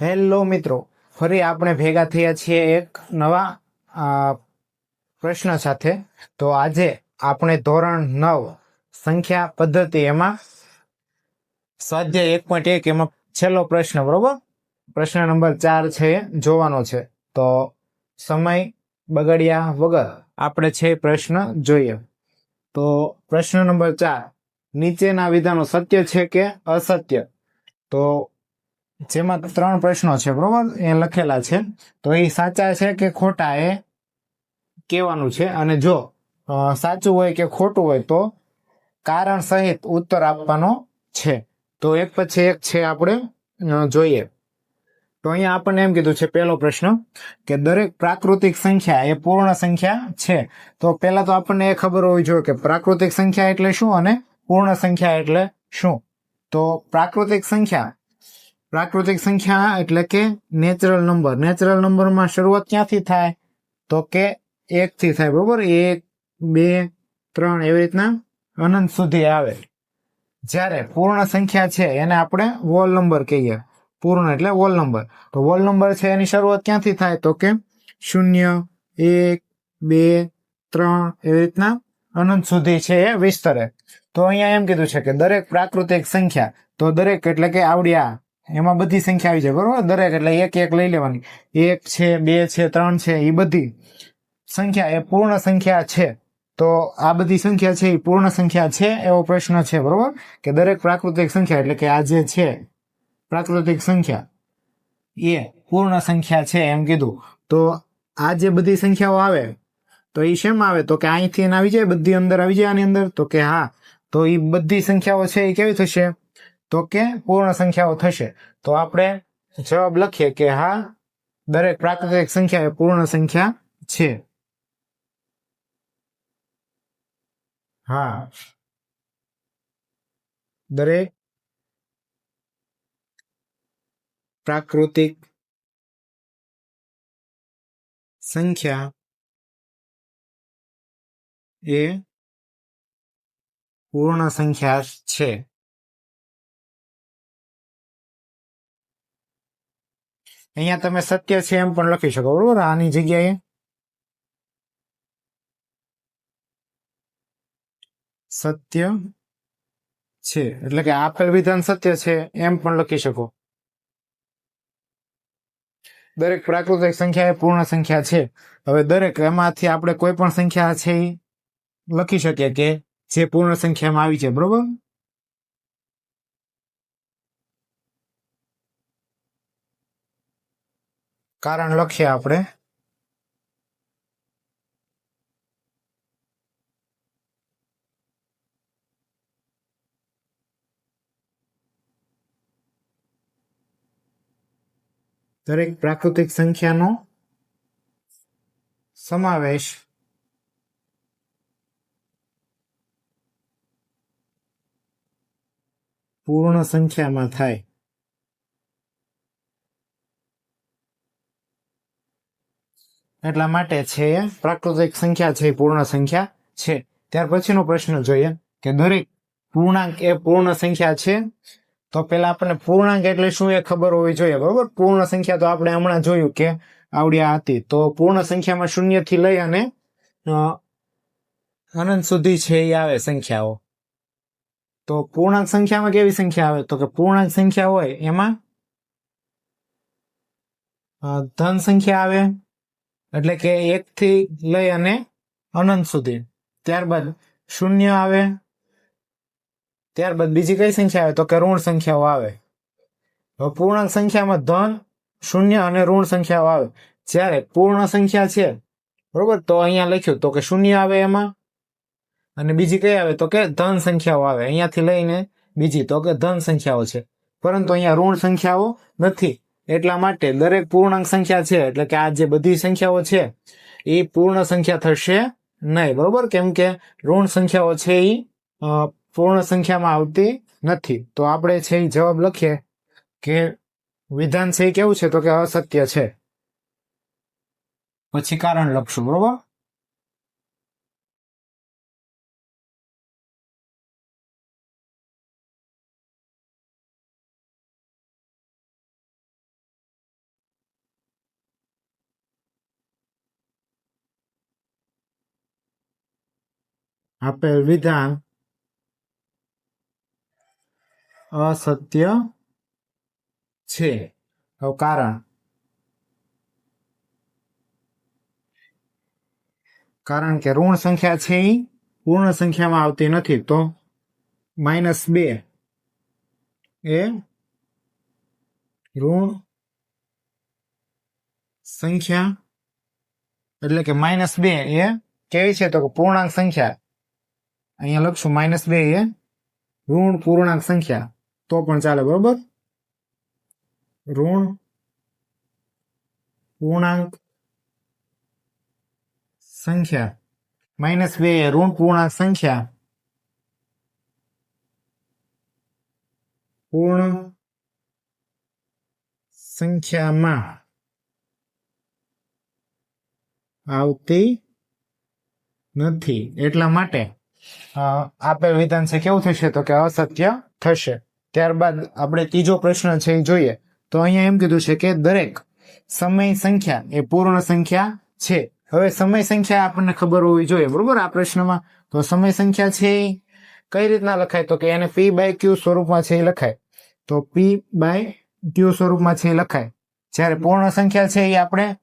Hello મિત્રો, ફરી આપણે ભેગા થયા છીએ એક નવા પ્રશ્ન સાથે. તો આજે આપણે ધોરણ નવ સંખ્યા પદ્ધતિ એમાં સ્વાધ્યાય એક પોઈન્ટ એક એમાં છેલ્લો પ્રશ્ન, બરોબર? પ્રશ્ન નંબર ચાર છે, જોવાનો છે. તો સમય બગડ્યા વગર આપણે છે પ્રશ્ન જોઈએ. તો પ્રશ્ન નંબર ચાર. નીચેના વિધાનો સત્ય છે કે અસત્ય? તો જેમાં ત્રણ પ્રશ્નો છે, બરોબર? એ લખેલા છે. તો એ સાચા છે કે ખોટા એ કહેવાનું છે? અને જો સાચું હોય કે ખોટું હોય તો કારણ સહિત ઉત્તર આપવાનો છે. તો એક પછી એક છે આપણે જોઈએ. તો અહીંયા આપણને એમ કીધું છે પહેલો પ્રશ્ન કે દરેક પ્રાકૃતિક સંખ્યા એ પૂર્ણ સંખ્યા છે. તો પહેલા તો આપણને એ ખબર હોવી જોઈએ કે પ્રાકૃતિક સંખ્યા એટલે શું અને પૂર્ણ સંખ્યા એટલે શું? તો પ્રાકૃતિક સંખ્યા પ્રાકૃતિક સંખ્યા એટલે કે નેચરલ નંબર નેચરલ નંબરમાં શરૂઆત ક્યાંથી થાય? તો કે એકથી થાય, બરોબર? એક, બે, ત્રણ, એવી રીતના અનંત સુધી આવે. જ્યારે પૂર્ણ સંખ્યા છે, એને આપણે વોલ નંબર કહીએ. પૂર્ણ એટલે વોલ નંબર તો વોલ નંબર છે એની શરૂઆત ક્યાંથી થાય? તો કે શૂન્ય, એક, બે, ત્રણ એવી રીતના અનંત સુધી છે એ વિસ્તરે. તો અહીંયા એમ કીધું છે કે દરેક પ્રાકૃતિક સંખ્યા, તો દરેક એટલે કે આવડ્યા, એમાં બધી સંખ્યા આવી જાય, બરોબર? દરેક એટલે એક એક લઈ લેવાની. એક છે, બે છે, ત્રણ છે એ બધી સંખ્યા, એ પૂર્ણ સંખ્યા છે. તો આ બધી સંખ્યા છે એ પૂર્ણ સંખ્યા છે એવો પ્રશ્ન છે, બરોબર? કે દરેક પ્રાકૃતિક સંખ્યા એટલે કે આ જે છે પ્રાકૃતિક સંખ્યા. એ પૂર્ણ સંખ્યા છે એમ કીધું. તો આ જે બધી સંખ્યાઓ આવે, તો એ શેમાં આવે? તો કે અહીંથી એને આવી જાય બધી અંદર આવી જાય આની અંદર? તો કે હા. તો એ બધી સંખ્યાઓ છે એ કેવી થશે? તો કે પૂર્ણ સંખ્યાઓ થશે. તો આપણે જવાબ લખીએ કે હા, દરેક પ્રાકૃતિક સંખ્યા એ પૂર્ણ સંખ્યા છે. હા. દરેક પ્રાકૃતિક સંખ્યા એ પૂર્ણ સંખ્યા છે અહીંયા તમે સત્ય છે એમ પણ લખી શકો બરોબર આની જગ્યાએ સત્ય છે એટલે કે આપેલ વિધાન સત્ય છે એમ પણ લખી શકો દરેક પ્રાકૃતિક સંખ્યા એ પૂર્ણ સંખ્યા છે. હવે દરેક એમાંથી આપણે કોઈ પણ સંખ્યા છે એ લખી શકીએ કે જે પૂર્ણ સંખ્યામાં આવી છે, બરોબર? કારણ લખીએ આપણે. દરેક પ્રાકૃતિક સંખ્યાનો સમાવેશ પૂર્ણ સંખ્યામાં થાય. એટલા માટે છે, પ્રાકૃતિક સંખ્યા છે, પૂર્ણ સંખ્યા છે. ત્યાર પછીનો પ્રશ્ન જોઈએ કે દરેક પૂર્ણાંક એ પૂર્ણ સંખ્યા છે? તો પેલા આપણને પૂર્ણાંક એટલે શું એ ખબર હોવી જોઈએ, બરોબર? પૂર્ણ સંખ્યા તો આપણે હમણાં જોયું કે આવડ્યા હતી. તો પૂર્ણ સંખ્યામાં શૂન્યથી લઈ અને અનંત સુધી છે એ આવે સંખ્યાઓ. તો પૂર્ણાંક સંખ્યામાં કેવી સંખ્યા આવે? તો કે પૂર્ણાંક સંખ્યા હોય એમાં ધન સંખ્યા આવે, એટલે કે એક થી લઈ અને અનંત સુધી. ત્યારબાદ શૂન્ય આવે ત્યારબાદ બીજી કઈ સંખ્યા આવે? તો કે ઋણ સંખ્યાઓ આવે. પૂર્ણાંક સંખ્યામાં ધન શૂન્ય અને ઋણ સંખ્યાઓ આવે. જ્યારે પૂર્ણ સંખ્યા છે, બરોબર? તો અહીંયા લખ્યું તો કે શૂન્ય આવે એમાં. અને બીજી કઈ આવે? તો કે ધન સંખ્યાઓ આવે. અહીંયાથી લઈને બીજી તો કે ધન સંખ્યાઓ છે. પરંતુ અહીંયા ઋણ સંખ્યાઓ નથી. એટલા માટે દરેક પૂર્ણાંક સંખ્યા છે, એટલે કે આ જે બધી સંખ્યાઓ છે એ પૂર્ણ સંખ્યા થશે નહીં. બરોબર? કેમ કે ઋણ સંખ્યાઓ છે એ પૂર્ણ સંખ્યામાં આવતી નથી. તો આપણે છે એ જવાબ લખીએ કે વિધાન છે કેવું છે? તો કે અસત્ય છે. પછી કારણ લખશું, બરોબર? આપેલ વિધાન અસત્ય છે. કારણ. કારણ કે ઋણ સંખ્યા છે એ પૂર્ણ સંખ્યામાં આવતી નથી તો માઇનસ બે એ ઋણ સંખ્યા એટલે કે માઇનસ બે એ કેવી છે તો પૂર્ણાંક સંખ્યા. અહીંયા લખશું માઇનસ બે એ ઋણ પૂર્ણાંક સંખ્યા. તો પણ ચાલે, બરોબર? ઋણ પૂર્ણાંક સંખ્યા. માઇનસ બે, ઋણ પૂર્ણાંક સંખ્યા. પૂર્ણ સંખ્યામાં આવતી નથી. એટલા માટે આપેલ વિધાન છે, કેવું થશે તો કે અસત્ય થશે. ત્યારબાદ આપણે ત્રીજો પ્રશ્ન છે એ જોઈએ. તો અહીંયા એમ કીધું છે કે દરેક સમય સંખ્યા એ પૂર્ણ સંખ્યા છે. હવે સમય સંખ્યા આપણને ખબર હોવી જોઈએ, બરોબર? આ પ્રશ્નમાં તો સમય સંખ્યા છે કઈ રીતના લખાય? તો કે એને પી બાય ક્યુ સ્વરૂપમાં છે એ લખાય. તો પી બાય ક્યુ સ્વરૂપમાં છે એ લખાય. જ્યારે પૂર્ણ સંખ્યા છે એ આપણે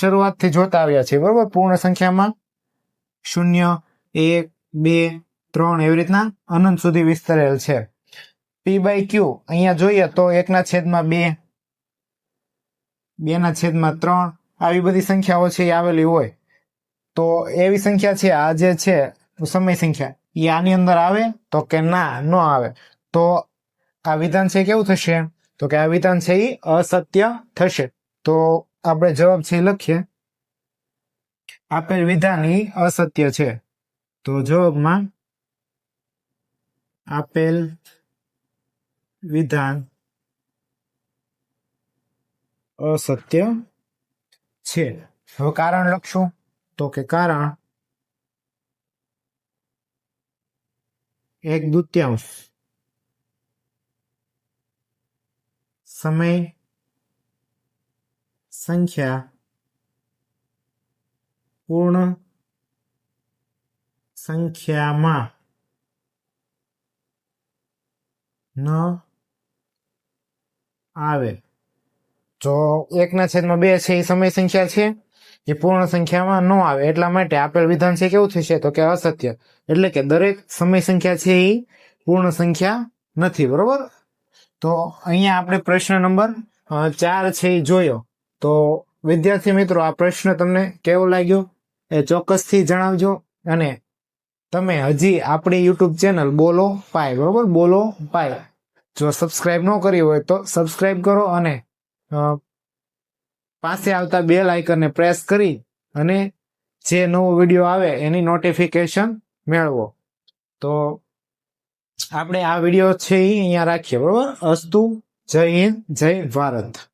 શરૂઆતથી જોતા આવ્યા છીએ, બરોબર? પૂર્ણ સંખ્યામાં શૂન્ય, એક, બે, ત્રણ એવી રીતના અનંત સુધી વિસ્તરેલ છે. P by Q. અહીંયા જોઈએ તો એકના છેદમાં બે બે ના છેદમાં ત્રણ. આવી બધી સંખ્યાઓ છે એ આવેલી હોય. તો એવી સંખ્યા છે, આ જે છે, સમય સંખ્યા, એ આની અંદર આવે તો કે ના, ન આવે. તો આ વિધાન છે કેવું થશે? તો કે આ વિધાન છે એ અસત્ય થશે. તો આપણે જવાબ છે લખીએ. આપેલ વિધાન એ અસત્ય છે. તો જવાબમાં આપેલ વિધાન અસત્ય છે કારણ લખશું તો કે કારણ એક દૂત્યાંશ સમય સંખ્યા પૂર્ણ સંખ્યામાં ન આવે. જો એકના છેદમાં બે છે એ સમય સંખ્યા છે એ પૂર્ણ સંખ્યામાં ન આવે. એટલા માટે આપેલ વિધાન છે કેવું થશે તો કે અસત્ય. એટલે કે દરેક સમય સંખ્યા છે એ પૂર્ણ સંખ્યા નથી, બરોબર? તો અહીંયા આપણે પ્રશ્ન નંબર ચાર છે એ જોયો. તો વિદ્યાર્થી મિત્રો, આ પ્રશ્ન તમને કેવો લાગ્યો? એ ચોક્કસથી જણાવજો. અને તમે હજી આપણી યુટ્યુબ ચેનલ બોલો પાય, બરોબર? બોલો પાય. જો સબસ્ક્રાઈબ ન કરી હોય તો સબસ્ક્રાઈબ કરો અને પાસે આવતા બેલ આઇકનને પ્રેસ કરી અને જે નવો વીડિયો આવે એની નોટિફિકેશન મેળવો. તો આપણે આ વીડિયો છે એ અહીંયા રાખીએ, બરોબર? અસ્તુ, જય હિન્દ, જય ભારત.